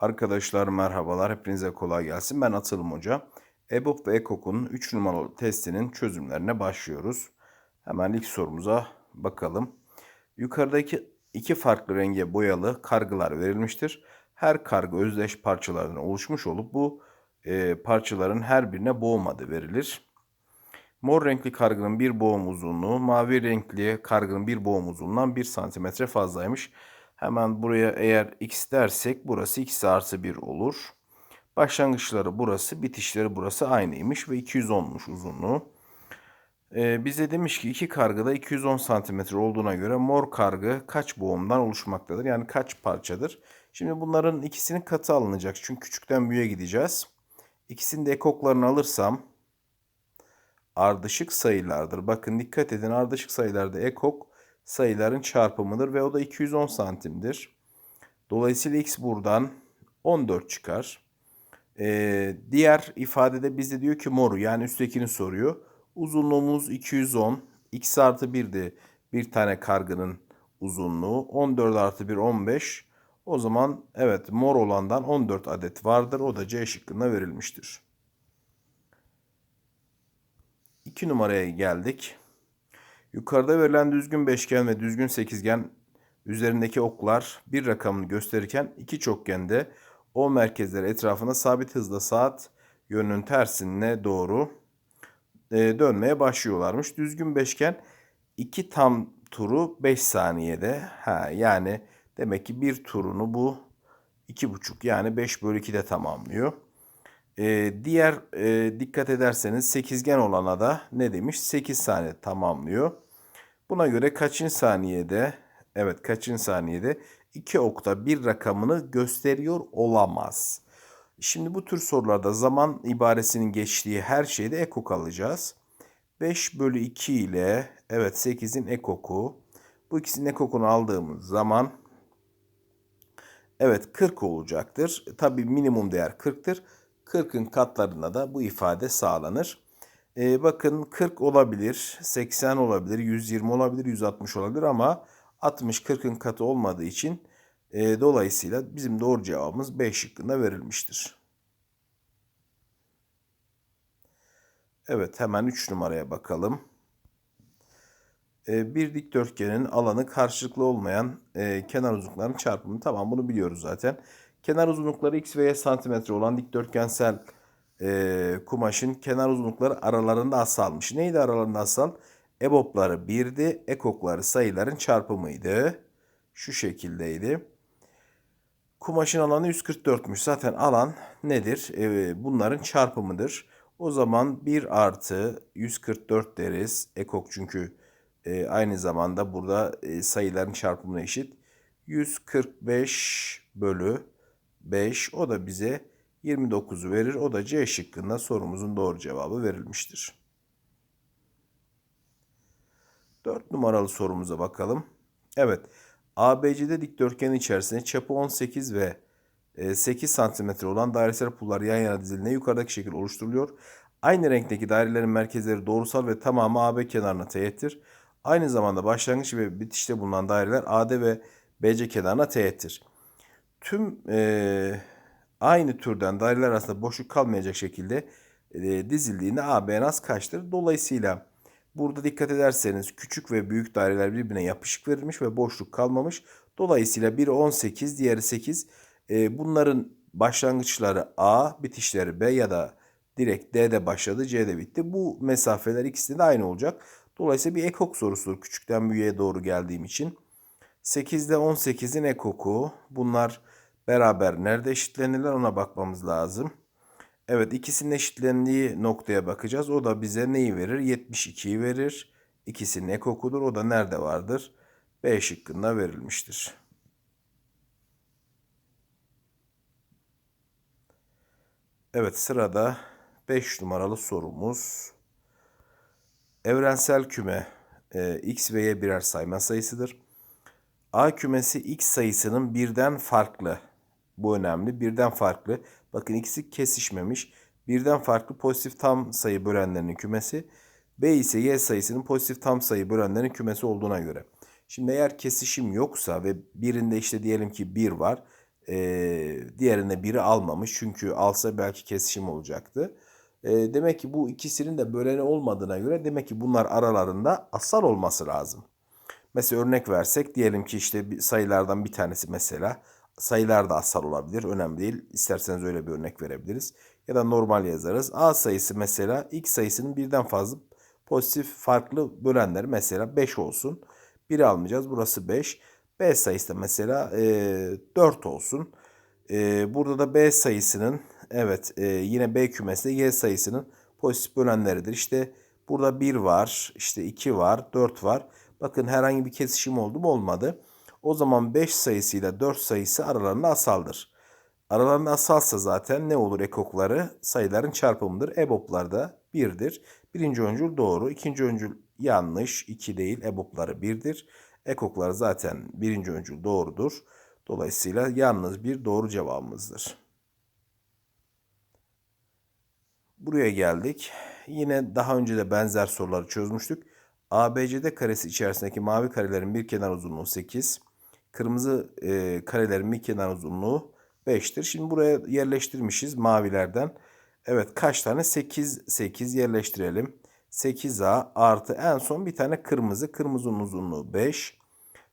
Arkadaşlar merhabalar, hepinize kolay gelsin. Ben Atılım Hoca. EBOB ve EKOK'un 3 numaralı testinin çözümlerine başlıyoruz. Hemen ilk sorumuza bakalım. Yukarıdaki iki farklı renge boyalı kargılar verilmiştir. Her kargı özdeş parçalardan oluşmuş olup bu e, parçaların her birine boğum adı verilir. Mor renkli kargının bir boğum uzunluğu, mavi renkli kargının bir boğum uzunluğundan 1 santimetre fazlaymış. Hemen buraya eğer x dersek burası x artı 1 olur. Başlangıçları burası, bitişleri burası aynıymış ve 210'muş uzunluğu. Ee, bize demiş ki iki kargıda 210 santimetre olduğuna göre mor kargı kaç boğumdan oluşmaktadır? Yani kaç parçadır? Şimdi bunların ikisinin katı alınacak. Çünkü küçükten büyüğe gideceğiz. İkisinin de ekoklarını alırsam ardışık sayılardır. Bakın dikkat edin ardışık sayılarda ekok sayıların çarpımıdır ve o da 210 santimdir. Dolayısıyla x buradan 14 çıkar. Ee, diğer ifadede bizde diyor ki moru yani üsttekini soruyor. Uzunluğumuz 210. x artı 1 de bir tane kargının uzunluğu. 14 artı 1 15. O zaman evet mor olandan 14 adet vardır. O da C şıkkında verilmiştir. 2 numaraya geldik. Yukarıda verilen düzgün beşgen ve düzgün sekizgen üzerindeki oklar bir rakamını gösterirken iki çokgende o merkezler etrafında sabit hızla saat yönünün tersine doğru e, dönmeye başlıyorlarmış. Düzgün beşgen iki tam turu 5 saniyede. Ha, yani demek ki bir turunu bu iki buçuk yani 5 bölü 2'de tamamlıyor. Ee, diğer e, dikkat ederseniz sekizgen olana da ne demiş? 8 saniye tamamlıyor. Buna göre kaçıncı saniyede evet kaçıncı saniyede iki okta bir rakamını gösteriyor olamaz. Şimdi bu tür sorularda zaman ibaresinin geçtiği her şeyde ekok alacağız. 5 bölü 2 ile evet 8'in ekoku. Bu ikisinin ekokunu aldığımız zaman evet 40 olacaktır. Tabi minimum değer 40'tır. 40'ın katlarında da bu ifade sağlanır. Ee, bakın 40 olabilir, 80 olabilir, 120 olabilir, 160 olabilir ama 60 40'ın katı olmadığı için e, dolayısıyla bizim doğru cevabımız B şıkkında verilmiştir. Evet hemen 3 numaraya bakalım. E, bir dikdörtgenin alanı karşılıklı olmayan e, kenar uzunluklarının çarpımı. Tamam bunu biliyoruz zaten. Kenar uzunlukları x ve y santimetre olan dikdörtgensel e, kumaşın kenar uzunlukları aralarında asalmış. Neydi aralarında asal? EBOB'ları 1'di, ekokları sayıların çarpımıydı. Şu şekildeydi. Kumaşın alanı 144'müş. Zaten alan nedir? E, bunların çarpımıdır. O zaman 1 artı 144 deriz. Ekok çünkü e, aynı zamanda burada e, sayıların çarpımına eşit. 145 bölü 5 o da bize 29'u verir. O da C şıkkında sorumuzun doğru cevabı verilmiştir. 4 numaralı sorumuza bakalım. Evet. ABC'de dikdörtgenin içerisinde çapı 18 ve 8 e, cm olan dairesel pullar yan yana dizildiğinde yukarıdaki şekil oluşturuluyor. Aynı renkteki dairelerin merkezleri doğrusal ve tamamı AB kenarına teğettir. Aynı zamanda başlangıç ve bitişte bulunan daireler AD ve BC kenarına teğettir. Tüm e, aynı türden daireler arasında boşluk kalmayacak şekilde e, dizildiğinde AB en az kaçtır? Dolayısıyla burada dikkat ederseniz küçük ve büyük daireler birbirine yapışık verilmiş ve boşluk kalmamış. Dolayısıyla biri 18, diğeri 8. E, bunların başlangıçları A, bitişleri B ya da direkt D'de başladı, C'de bitti. Bu mesafeler ikisinde de aynı olacak. Dolayısıyla bir ekok sorusudur küçükten büyüğe doğru geldiğim için. 8 ile 18'in ekoku. Bunlar beraber nerede eşitlenirler ona bakmamız lazım. Evet ikisinin eşitlendiği noktaya bakacağız. O da bize neyi verir? 72'yi verir. İkisinin ekokudur. O da nerede vardır? B şıkkında verilmiştir. Evet sırada 5 numaralı sorumuz. Evrensel küme e, x ve y birer sayma sayısıdır. A kümesi x sayısının birden farklı. Bu önemli. Birden farklı. Bakın ikisi kesişmemiş. Birden farklı pozitif tam sayı bölenlerinin kümesi. B ise y sayısının pozitif tam sayı bölenlerinin kümesi olduğuna göre. Şimdi eğer kesişim yoksa ve birinde işte diyelim ki 1 var. E, diğerine biri almamış. Çünkü alsa belki kesişim olacaktı. E, demek ki bu ikisinin de böleni olmadığına göre demek ki bunlar aralarında asal olması lazım. Mesela örnek versek diyelim ki işte sayılardan bir tanesi mesela sayılar da asal olabilir. Önemli değil. İsterseniz öyle bir örnek verebiliriz. Ya da normal yazarız. A sayısı mesela x sayısının birden fazla pozitif farklı bölenleri mesela 5 olsun. 1 almayacağız. Burası 5. B sayısı da mesela e, 4 olsun. E, burada da B sayısının evet e, yine B kümesinde Y sayısının pozitif bölenleridir. İşte burada 1 var, işte 2 var, 4 var. Bakın herhangi bir kesişim oldu mu olmadı. O zaman 5 sayısıyla 4 sayısı aralarında asaldır. Aralarında asalsa zaten ne olur ekokları? Sayıların çarpımıdır. EBOB'lar da 1'dir. Birinci öncül doğru. ikinci öncül yanlış. 2 değil. EBOB'ları 1'dir. Ekoklar zaten birinci öncül doğrudur. Dolayısıyla yalnız bir doğru cevabımızdır. Buraya geldik. Yine daha önce de benzer soruları çözmüştük. ABCD karesi içerisindeki mavi karelerin bir kenar uzunluğu 8. Kırmızı e, karelerin bir kenar uzunluğu 5'tir. Şimdi buraya yerleştirmişiz mavilerden. Evet kaç tane? 8, 8 yerleştirelim. 8A artı en son bir tane kırmızı. Kırmızının uzunluğu 5.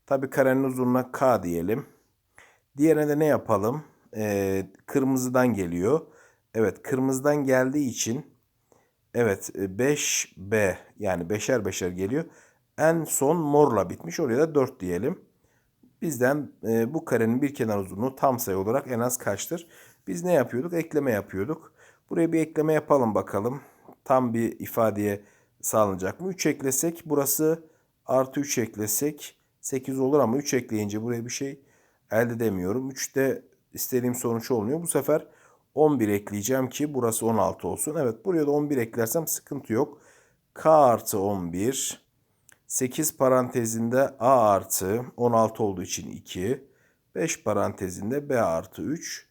Tabi karenin uzunluğuna K diyelim. Diğerine de ne yapalım? Ee, kırmızıdan geliyor. Evet kırmızıdan geldiği için evet 5B yani beşer beşer geliyor. En son morla bitmiş. Oraya da 4 diyelim. Bizden e, bu karenin bir kenar uzunluğu tam sayı olarak en az kaçtır? Biz ne yapıyorduk? Ekleme yapıyorduk. Buraya bir ekleme yapalım bakalım. Tam bir ifadeye sağlanacak mı? 3 eklesek burası artı 3 eklesek 8 olur ama 3 ekleyince buraya bir şey elde edemiyorum. 3'te istediğim sonuç olmuyor. Bu sefer 11 ekleyeceğim ki burası 16 olsun. Evet buraya da 11 eklersem sıkıntı yok. K artı 11 8 parantezinde A artı 16 olduğu için 2. 5 parantezinde B artı 3.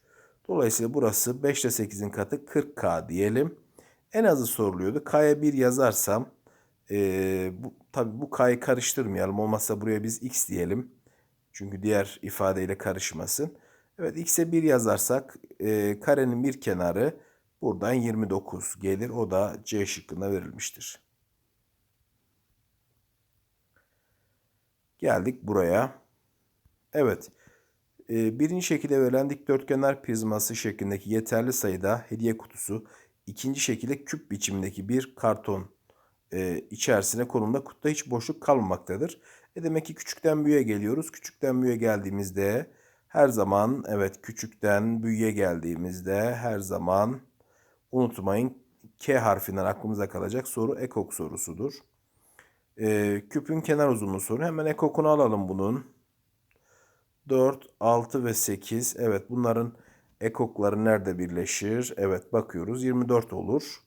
Dolayısıyla burası 5 ile 8'in katı 40K diyelim. En azı soruluyordu. K'ya 1 yazarsam e, bu, tabi bu K'yı karıştırmayalım. Olmazsa buraya biz X diyelim. Çünkü diğer ifadeyle karışmasın. Evet X'e 1 yazarsak e, karenin bir kenarı buradan 29 gelir. O da C şıkkında verilmiştir. Geldik buraya. Evet. E, birinci şekilde verilen dikdörtgenler prizması şeklindeki yeterli sayıda hediye kutusu. ikinci şekilde küp biçimindeki bir karton e, içerisine konumda kutuda hiç boşluk kalmamaktadır. E demek ki küçükten büyüğe geliyoruz. Küçükten büyüğe geldiğimizde her zaman evet küçükten büyüğe geldiğimizde her zaman unutmayın K harfinden aklımıza kalacak soru ekok sorusudur. E, küpün kenar uzunluğu soru. Hemen ekokunu alalım bunun. 4, 6 ve 8. Evet bunların ekokları nerede birleşir? Evet bakıyoruz 24 olur.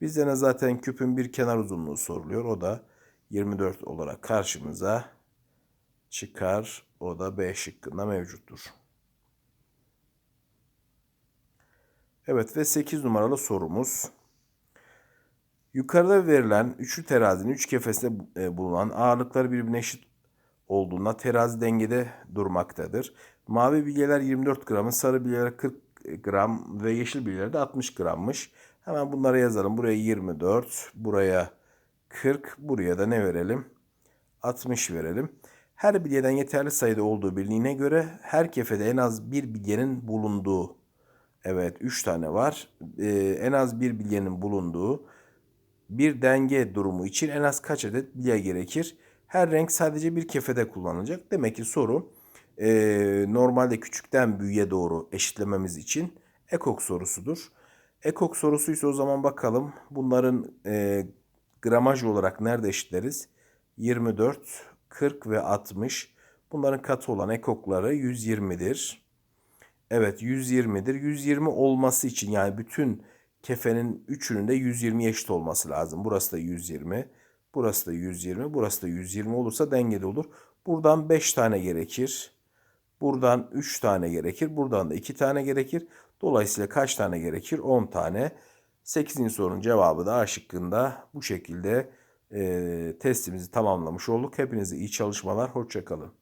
Bizden zaten küpün bir kenar uzunluğu soruluyor. O da 24 olarak karşımıza çıkar. O da B şıkkında mevcuttur. Evet ve 8 numaralı sorumuz. Yukarıda verilen üçlü terazinin üç kefesinde e, bulunan ağırlıkları birbirine eşit olduğunda terazi dengede durmaktadır. Mavi bilyeler 24 gramın, sarı bilyeler 40 gram ve yeşil bilyeler de 60 grammış. Hemen bunları yazalım. Buraya 24, buraya 40, buraya da ne verelim? 60 verelim. Her bilyeden yeterli sayıda olduğu bilindiğine göre her kefede en az bir bilyenin bulunduğu, evet 3 tane var, ee, en az bir bilyenin bulunduğu bir denge durumu için en az kaç adet bilye gerekir? Her renk sadece bir kefede kullanılacak. Demek ki soru e, normalde küçükten büyüğe doğru eşitlememiz için ekok sorusudur. Ekok sorusuysa o zaman bakalım bunların e, gramaj olarak nerede eşitleriz? 24, 40 ve 60. Bunların katı olan ekokları 120'dir. Evet 120'dir. 120 olması için yani bütün kefenin üçünün de 120 eşit olması lazım. Burası da 120. Burası da 120. Burası da 120 olursa dengede olur. Buradan 5 tane gerekir. Buradan 3 tane gerekir. Buradan da 2 tane gerekir. Dolayısıyla kaç tane gerekir? 10 tane. 8. sorunun cevabı da A şıkkında bu şekilde testimizi tamamlamış olduk. Hepinize iyi çalışmalar. Hoşçakalın.